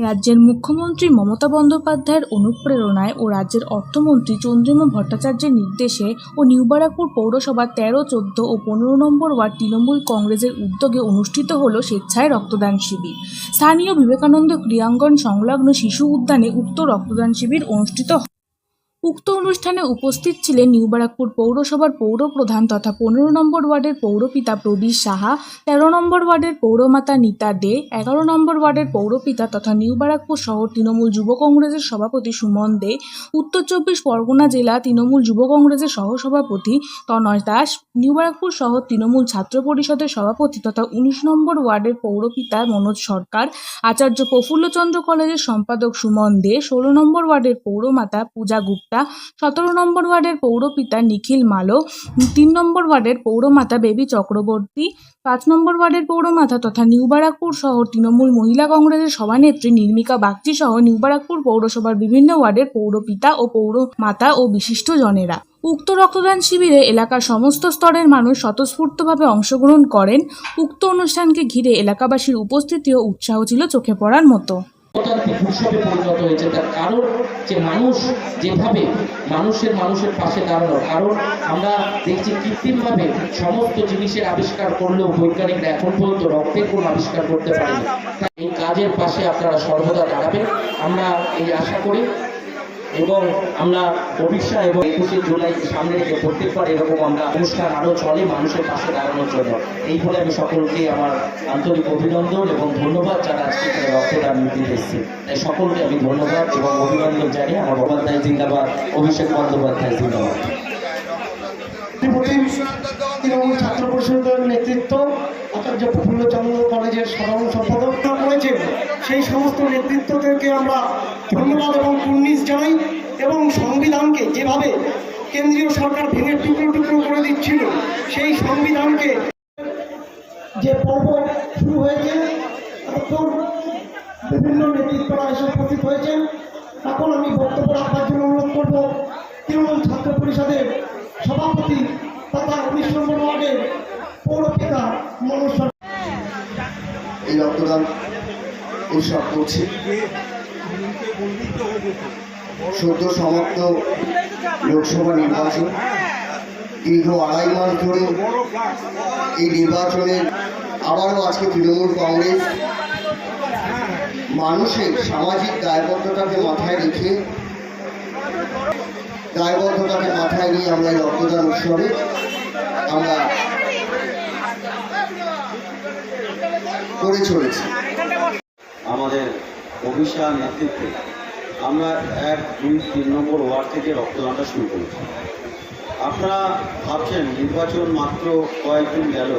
রাজ্যের মুখ্যমন্ত্রী মমতা বন্দ্যোপাধ্যায়ের অনুপ্রেরণায় ও রাজ্যের অর্থমন্ত্রী চন্দ্রিমা ভট্টাচার্যের নির্দেশে ও নিউবারাকপুর পৌরসভার তেরো, চোদ্দ ও পনেরো নম্বর ওয়ার্ড তৃণমূল কংগ্রেসের উদ্যোগে অনুষ্ঠিত হল স্বেচ্ছায় রক্তদান শিবির স্থানীয় বিবেকানন্দ ক্রিয়াঙ্গন সংলগ্ন শিশু উদ্যানে উক্ত রক্তদান শিবির অনুষ্ঠিত হয়। উক্ত অনুষ্ঠানে উপস্থিত ছিলেন নিউবারাকপুর পৌরসভার পৌর প্রধান তথা পনেরো নম্বর ওয়ার্ডের পৌরপিতা প্রবীর সাহা, তেরো নম্বর ওয়ার্ডের পৌরমাতা নিতা দে, এগারো নম্বর ওয়ার্ডের পৌরপিতা তথা নিউবারাকপুর শহর তৃণমূল যুব কংগ্রেসের সভাপতি সুমন দে, উত্তর চব্বিশ পরগনা জেলা তৃণমূল যুব কংগ্রেসের সহসভাপতি তনয় দাস নিউবারাকপুর শহর তৃণমূল ছাত্র পরিষদের সভাপতি তথা উনিশ নম্বর ওয়ার্ডের পৌরপিতা মনোজ সরকার, আচার্য প্রফুল্লচন্দ্র কলেজের সম্পাদক সুমন দে, ষোলো নম্বর ওয়ার্ডের পৌরমাতা পূজা গুপ্তা। সতেরো নম্বর ওয়ার্ডের পৌরপিতা নিখিল মালো। তিন নম্বর ওয়ার্ডের পৌরমাতা বেবি চক্রবর্তী। পাঁচ নম্বর ওয়ার্ডের পৌরমাতা তথা নিউবারাকপুর শহর তৃণমূল মহিলা কংগ্রেসের সভানেত্রী নির্মিকা বাগচি সহ নিউবারাকপুর পৌরসভার বিভিন্ন ওয়ার্ডের পৌরপিতা ও পৌরমাতা ও বিশিষ্ট জনেরা উক্ত রক্তদান শিবিরে এলাকার সমস্ত স্তরের মানুষ স্বতঃস্ফূর্তভাবে অংশগ্রহণ করেন। উক্ত অনুষ্ঠানকে ঘিরে এলাকাবাসীর উপস্থিতি ও উৎসাহ ছিল চোখে পড়ার মতো। উৎসবে পরিণত হয়েছে। তার কারণ যে মানুষ যেভাবে মানুষের মানুষের পাশে দাঁড়ানো কারণ, আমরা দেখছি কৃত্রিমভাবে সমস্ত জিনিসের আবিষ্কার করলেও বৈজ্ঞানিকরা এখন পর্যন্ত রক্তের কোন আবিষ্কার করতে পারেনি। এই কাজের পাশে আপনারা সর্বদা দাঁড়াবেন। আমরা এই আশা করি এবং আমরা ভবিষ্যৎ এবং একুশে জুলাই সামনে রেখে প্রত্যেকবার এরকম আমরা অনুষ্ঠান আরও চলে, মানুষের পাশে দাঁড়ানোর জন্য। এই ফলে আমি সকলকে আমার আন্তরিক অভিনন্দন এবং ধন্যবাদ যারা আজকে রক্তদান দিতে এসেছে। তাই সকলকে আমি ধন্যবাদ এবং অভিনন্দন জানিয়ে আমার বন্দ্যোপাধ্যায় জিন্দাবাদ, অভিষেক বন্দ্যোপাধ্যায় জিন্দাবাদ। ছাত্র পরিষদের নেতৃত্ব, আচার্য প্রফুল্লচন্দ্র কলেজের সাধারণ সম্পাদক করেছেন সেই সমস্ত নেতৃত্বদেরকে আমরা ধন্যবাদ এবং কুর্নিশ জানাই এবং সংবিধানকে যেভাবে কেন্দ্রীয় সরকার ভেঙে টুকরো টুকরো করে দিচ্ছিল, সেই সংবিধানকে যে পর্ব শুরু হয়েছে তখন বিভিন্ন নেতৃত্বরা এসে উপস্থিত হয়েছেন এখন আমি বক্তব্য রাখবার জন্য অনুরোধ করব, তৃণমূল ছাত্র পরিষদের সভাপতি তথা উনিশ নম্বর ওয়ার্ডের পৌরপিতা মনোজ। এই রক্তদান উৎসব করছি সদ্য সমাপ্ত লোকসভা নির্বাচন। দীর্ঘ আড়াই মাস ধরে এই নির্বাচনে আবারও আজকে তৃণমূল কংগ্রেস মানুষের সামাজিক দায়বদ্ধতাকে মাথায় রেখে দায়বদ্ধতাকে মাথায় নিয়ে আমরা এই রক্তদান উৎসবে আমরা করে চলেছি। অভিষার নেতৃত্বে আমরা এক, দুই, তিন নম্বর ওয়ার্ড থেকে রক্তদানটা শুরু করেছি। আপনারা ভাবছেন নির্বাচন মাত্র কয়েকদিন গেল।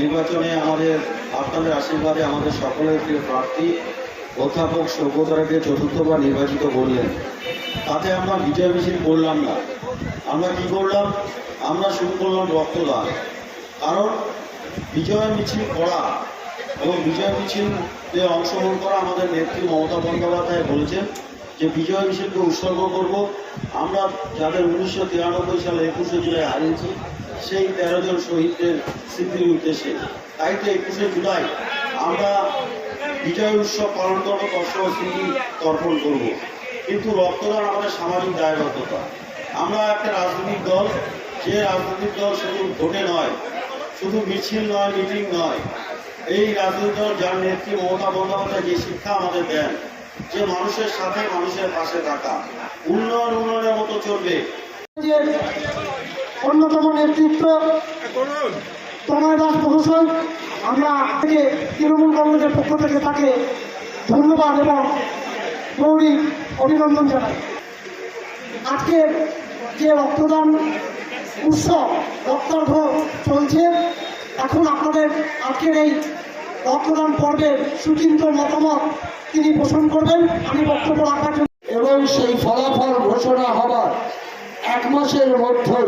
নির্বাচনে আমাদের, আপনাদের আশীর্বাদে আমাদের সকলের প্রিয় প্রার্থী, অধ্যাপক সৌগতরাকে চতুর্থবার নির্বাচিত করলেন তাতে আমরা বিজয় মিছিল করলাম না। আমরা কি করলাম? আমরা শুরু করলাম রক্তদান। কারণ বিজয় মিছিল করা এবং বিজয় মিছিলে অংশগ্রহণ করা আমাদের নেত্রী মমতা বন্দ্যোপাধ্যায় বলেছেন যে বিজয় মিছিলকে উৎসর্গ করব। আমরা যাদের উনিশশো তিরানব্বই সালে একুশে জুলাই হারিয়েছি, সেই তেরো জন শহীদদের স্মৃতির উদ্দেশ্যে। তাই তো একুশে জুলাই আমরা বিজয় উৎসব পালন করব কষ্ট স্মৃতি তর্পণ করব। কিন্তু রক্তদান আমাদের সামাজিক দায়বদ্ধতা। আমরা একটা রাজনৈতিক দল, যে রাজনৈতিক দল শুধু ভোটে নয়, শুধু মিছিল নয়, মিটিং নয় এই রাজনৈতিক দল যার নেত্রী মমতা বন্দ্যোপাধ্যায় যে শিক্ষা আমাদের দেন, যে মানুষের সাথে মানুষের পাশে থাকা, উন্নয়ন উন্নয়নের মতো চলবে। অন্যতম নেতৃত্ব তনয় দাস মহাশয়, আমরা থেকে তৃণমূল কংগ্রেসের পক্ষ থেকে তাকে ধন্যবাদ এবং গৌরী অভিনন্দন জানাই। আজকে যে রক্তদান উৎসব, রক্তার্ঘ চলছে এখন আপনাদের আজকের এই রক্তদান পর্বের সুচিন্ত মতামত তিনি পোষণ করবেন। আমি বক্তব্য রাখার জন্য এবং সেই ফলাফল ঘোষণা হবার এক মাসের মধ্যে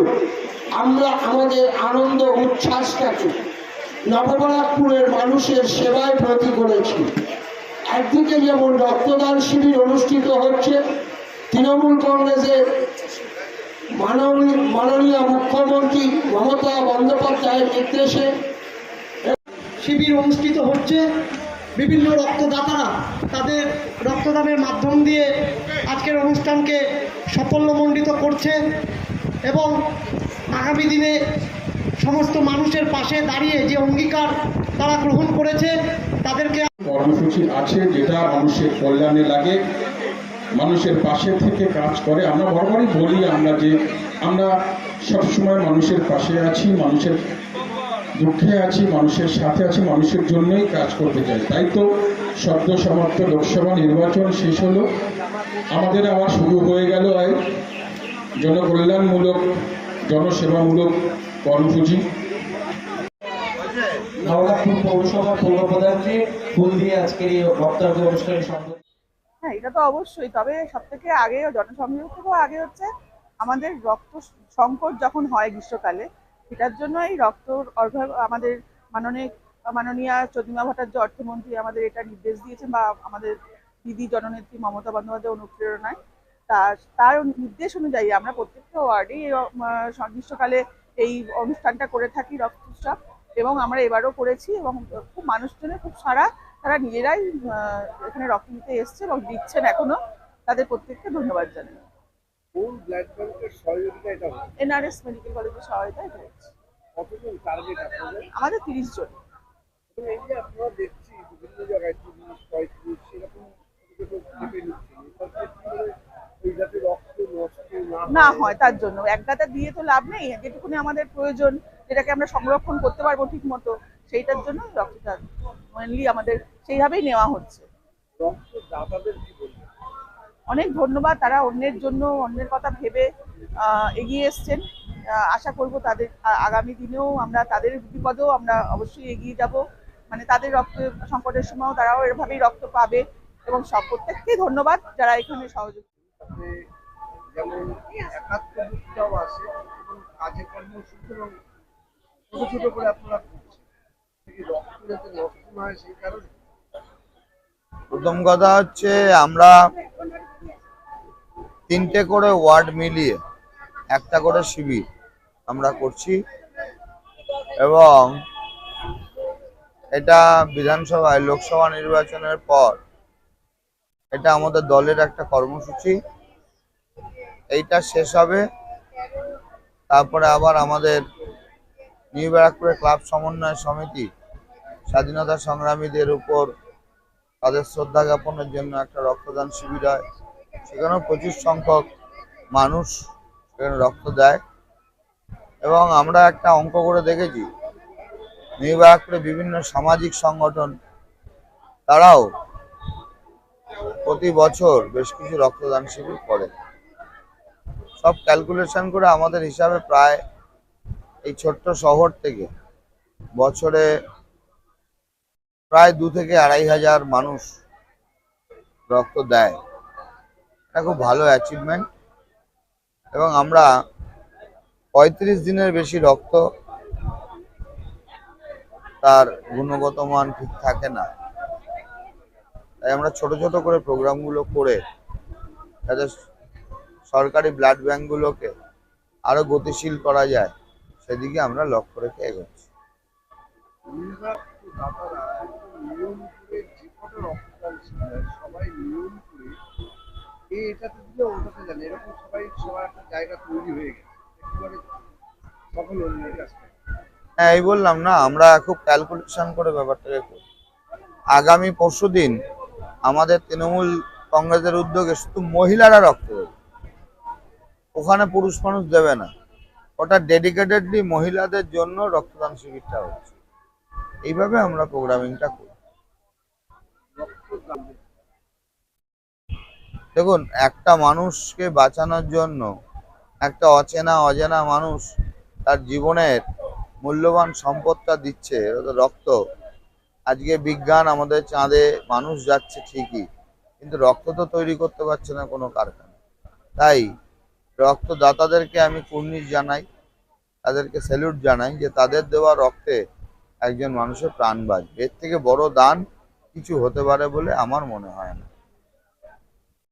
আমরা আমাদের আনন্দ উচ্ছ্বাসটাকে নববরাকপুরের মানুষের সেবায় ব্রতী করেছি। একদিকে যেমন রক্তদান শিবির অনুষ্ঠিত হচ্ছে, তৃণমূল কংগ্রেসের মাননীয় মুখ্যমন্ত্রী মমতা বন্দ্যোপাধ্যায়ের নির্দেশে শিবির অনুষ্ঠিত হচ্ছে। বিভিন্ন রক্তদাতারা তাদের রক্তদানের মাধ্যম দিয়ে আজকের অনুষ্ঠানকে সাফল্যমণ্ডিত করছে এবং আগামী দিনে সমস্ত মানুষের পাশে দাঁড়িয়ে যে অঙ্গীকার তারা গ্রহণ করেছে, তাদেরকে কর্মসূচি আছে, যেটা মানুষের কল্যাণে লাগে। মানুষের পাশে থেকে কাজ করে। আমরা বরাবরই বলি, আমরা যে, আমরা সবসময় মানুষের পাশে আছি, মানুষের দুঃখে আছি, মানুষের সাথে আছি, মানুষের জন্যই কাজ করতে চাই। তাই তো সদ্য সমাপ্ত লোকসভা নির্বাচন শেষ হলো। আমাদের আবার শুরু হয়ে গেল এক জনকল্যাণমূলক, জনসেবামূলক কর্মসূচি। নবনাথপুর পৌরসভার পৌর প্রধানকে ফুল দিয়ে আজকের এই বক্তব্য অনুষ্ঠানে সম্বোধন হ্যাঁ এটা তো অবশ্যই। তবে সব থেকে আগে জনসংযোগ থেকেও আগে হচ্ছে আমাদের রক্ত সংকট যখন হয় গ্রীষ্মকালে, সেটার জন্য এই রক্ত আমাদের মাননীয়, মাননীয়া চন্দ্রিমা ভট্টাচার্য অর্থমন্ত্রী আমাদের এটা নির্দেশ দিয়েছেন বা আমাদের দিদি জননেত্রী মমতা বন্দ্যোপাধ্যায় অনুপ্রেরণায়। তার তার নির্দেশ অনুযায়ী আমরা প্রত্যেকটা ওয়ার্ডেই গ্রীষ্মকালে এই অনুষ্ঠানটা করে থাকি রক্ত উৎসব এবং আমরা এবারও করেছি এবং খুব মানুষজনের খুব সারা তারা নিজেরাই এখানে রক্ত নিতে এসছে এবং দিচ্ছেন এখনও। তাদের প্রত্যেককে ধন্যবাদ জানাই। কোন ব্লাড ব্যাংকের সহযোগিতা এটা হচ্ছে এনআরএস মেডিকেল কলেজের সহায়তায় হয়েছে কতজন টার্গেট আপনাদের? আমাদের তিরিশ জন। এই যে আপনারা দেখছি বিভিন্ন জায়গায় না না হয় তার জন্য। এক গাদা দিয়ে তো লাভ নেই। যেটুকুনি আমাদের প্রয়োজন যেটাকে আমরা সংরক্ষণ করতে পারব ঠিক মতো সেইটার জন্য রক্তটা মেনলি আমাদের সেইভাবেই নেওয়া হচ্ছে। অনেক ধন্যবাদ তারা অন্যের জন্য অন্যের কথা ভেবে এগিয়ে এসছেন। আশা করব তাদের আগামী দিনেও আমরা তাদের বিপদেও আমরা অবশ্যই এগিয়ে যাব। মানে তাদের রক্ত সংকটের সময়ও তারাও এভাবেই রক্ত পাবে। এবং সব প্রত্যেককেই ধন্যবাদ যারা এখানে সহযোগী। যেমন আছে এবং কাজে কর্মসূচি এবং ছোট করে আপনারা প্রথম কথা হচ্ছে আমরা তিনটে করে ওয়ার্ড মিলিয়ে একটা করে শিবির আমরা করছি এবং এটা বিধানসভায় লোকসভা নির্বাচনের পর এটা আমাদের দলের একটা কর্মসূচি। এইটা শেষ হবে। তারপরে আবার আমাদের নিউ ব্যারাকপুরে ক্লাব সমন্বয় সমিতি স্বাধীনতা সংগ্রামীদের উপর তাদের শ্রদ্ধা জ্ঞাপনের জন্য একটা রক্তদান শিবির হয়। সেখানেও প্রচুর সংখ্যক মানুষ সেখানে রক্ত দেয়। এবং আমরা একটা অঙ্ক করে দেখেছি, নিউ ব্যারাকপুরে বিভিন্ন সামাজিক সংগঠন, তারাও প্রতি বছর বেশ কিছু রক্তদান শিবির করে। সব ক্যালকুলেশন করে আমাদের হিসাবে প্রায় এই ছোট্ট শহর থেকে বছরে প্রায় দু থেকে আড়াই হাজার মানুষ রক্ত দেয়। এটা খুব ভালো অ্যাচিভমেন্ট এবং আমরা পঁয়ত্রিশ দিনের বেশি রক্ত তার গুণগত মান ঠিক থাকে না। তাই আমরা ছোট ছোট করে প্রোগ্রামগুলো করে যাতে সরকারি ব্লাড ব্যাঙ্কগুলোকে আরও গতিশীল করা যায়। সেদিকে আমরা লক্ষ্য রেখে এগোচ্ছি। নির্বাচিত দাতারা একদম নিয়ম করে যে কটা রক্তদান শিবির সবাই নিয়ম করে এটাতে দিলে ওটাতে জানে এরকম সবাই সবার একটা জায়গা তৈরি হয়ে গেছে। একেবারে সকল অন্যের কাছ হ্যাঁ এই বললাম না আমরা খুব ক্যালকুলেশন করে ব্যাপারটাকে আগামী পরশু দিন আমাদের তৃণমূল কংগ্রেসের উদ্যোগে শুধু মহিলারা রক্ত দেবে ওখানে পুরুষ মানুষ দেবে না। ওটা ডেডিকেটেডলি মহিলাদের জন্য রক্তদান শিবিরটা হচ্ছে। এইভাবে আমরা প্রোগ্রামিংটা করি। দেখুন, একটা মানুষকে বাঁচানোর জন্য, একটা অচেনা, অজানা মানুষ তার জীবনের মূল্যবান সম্পদটা দিচ্ছে রক্ত। আজকে বিজ্ঞান আমাদের চাঁদে মানুষ যাচ্ছে ঠিকই, কিন্তু রক্ত তো তৈরি করতে পারছে না কোনো কারখানা তাই রক্তদাতাদেরকে আমি কুর্নিশ জানাই তাদেরকে স্যালুট জানাই যে তাদের দেওয়া রক্তে একজন মানুষের প্রাণ বাঁচবে। এর থেকে বড় দান কিছু হতে পারে বলে আমার মনে হয় না।